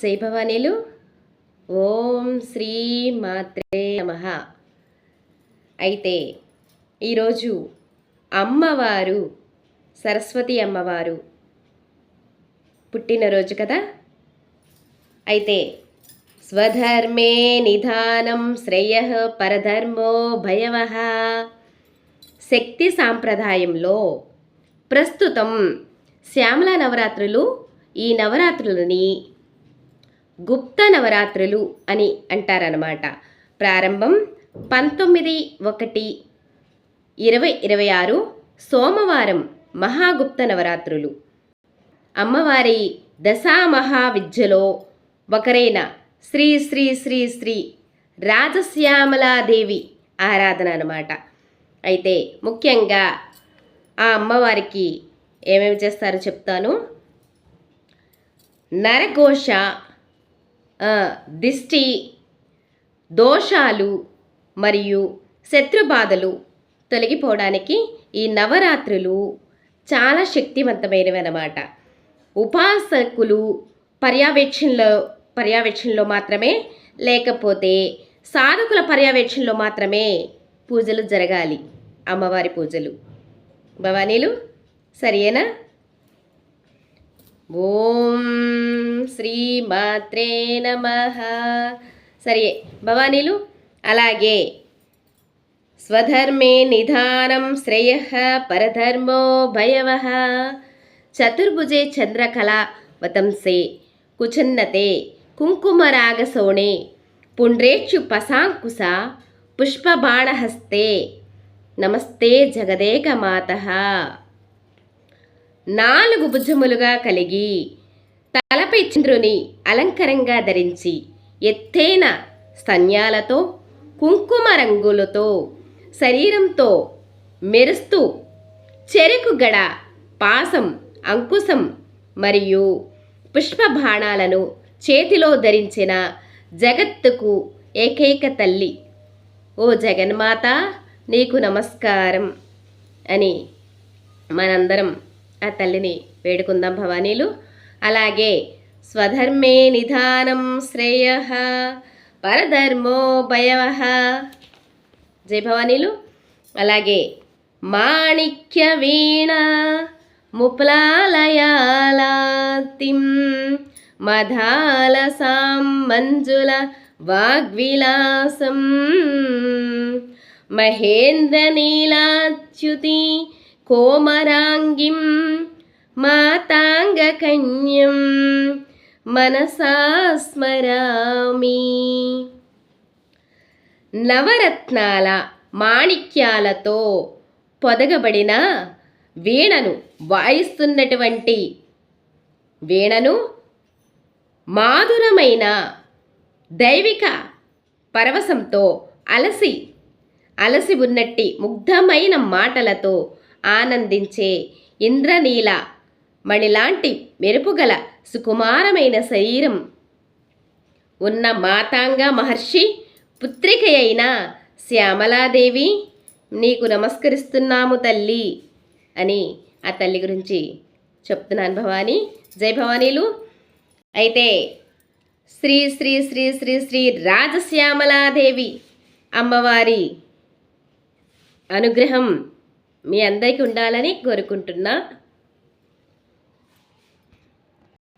జై భవానీలు ఓం శ్రీ మాత్రే నమ. అయితే ఈరోజు అమ్మవారు సరస్వతి అమ్మవారు పుట్టినరోజు కదా? అయితే స్వధర్మే నిధానం శ్రేయ పరధర్మో భయవ. శక్తి సాంప్రదాయంలో ప్రస్తుతం శ్యామల నవరాత్రులు ఈ నవరాత్రులని గుప్త నవరాత్రులు అని అంటారనమాట ప్రారంభం పంతొమ్మిది ఒకటి ఇరవై ఇరవై ఆరు సోమవారం మహాగుప్త నవరాత్రులు. అమ్మవారి దశామహావిద్యలో ఒకరైన శ్రీ శ్రీ శ్రీ శ్రీ రాజశ్యామలాదేవి ఆరాధన అనమాట అయితే ముఖ్యంగా ఆ అమ్మవారికి ఏమేమి చేస్తారో చెప్తాను. నరఘోష దిష్టి దోషాలు మరియు శత్రుబాధలు తొలగిపోవడానికి ఈ నవరాత్రులు చాలా శక్తివంతమైనవి అన్నమాట ఉపాసకులు పర్యవేక్షణలో పర్యవేక్షణలో మాత్రమే లేకపోతే సాధకుల పర్యవేక్షణలో మాత్రమే పూజలు జరగాలి. అమ్మవారి పూజలు. భవానీలు సరియేనా? ఓం శ్రీ మాత్రే నమ. సరే భవానీలు అలాగే స్వధర్మే నిధానం శ్రేయ పరధర్మో భయవ. చతుర్భుజే చంద్రకళ వతంసే కుచన్నతే కుంకుమరాగసోణే పుండ్రేక్షు పశాంకుశ పుష్పబాణహస్తే. నమస్తే జగదేక మాత నాలుగు భుజములుగా కలిగి తలపై చంద్రుని అలంకరంగా ధరించి ఎత్తైన స్తన్యాలతో కుంకుమ రంగులతో శరీరంతో మెరుస్తూ చెరుకు గడ పాసం అంకుశం మరియు పుష్పబాణాలను చేతిలో ధరించిన జగత్తుకు ఏకైక తల్లి. ఓ జగన్మాత నీకు నమస్కారం అని మనందరం ఆ తల్లిని వేడుకుందాం భవానీలు. అలాగే స్వధర్మే నిధానం శ్రేయ పరధర్మో భయవ. జై అలాగే మాణిక్య వీణ ముప్లాలయాలాతిం మధాలసాం మంజుల వాగ్విలాసం. మహేంద్రనీలాచ్యుతి కోమరాంగిం మాతాంగకన్యం మనసా స్మరామి. నవరత్నాల మాణిక్యాలతో పొదగబడిన వీణను వాయిస్తున్నటువంటి వీణను మాధురమైన దైవిక పరవశంతో అలసి అలసి ఉన్నట్టి ముగ్ధమైన మాటలతో ఆనందించే ఇంద్రనీల మణిలాంటి మెరుపుగల సుకుమారమైన శరీరం. ఉన్న మాతాంగ మహర్షి పుత్రిక అయిన శ్యామలాదేవి నీకు నమస్కరిస్తున్నాము తల్లి అని ఆ తల్లి గురించి చెప్తున్నాను భవానీ. జై భవానీలు. అయితే శ్రీ శ్రీ శ్రీ శ్రీ శ్రీ రాజశ్యామలాదేవి అమ్మవారి అనుగ్రహం మీ అందరికీ ఉండాలని కోరుకుంటున్నా.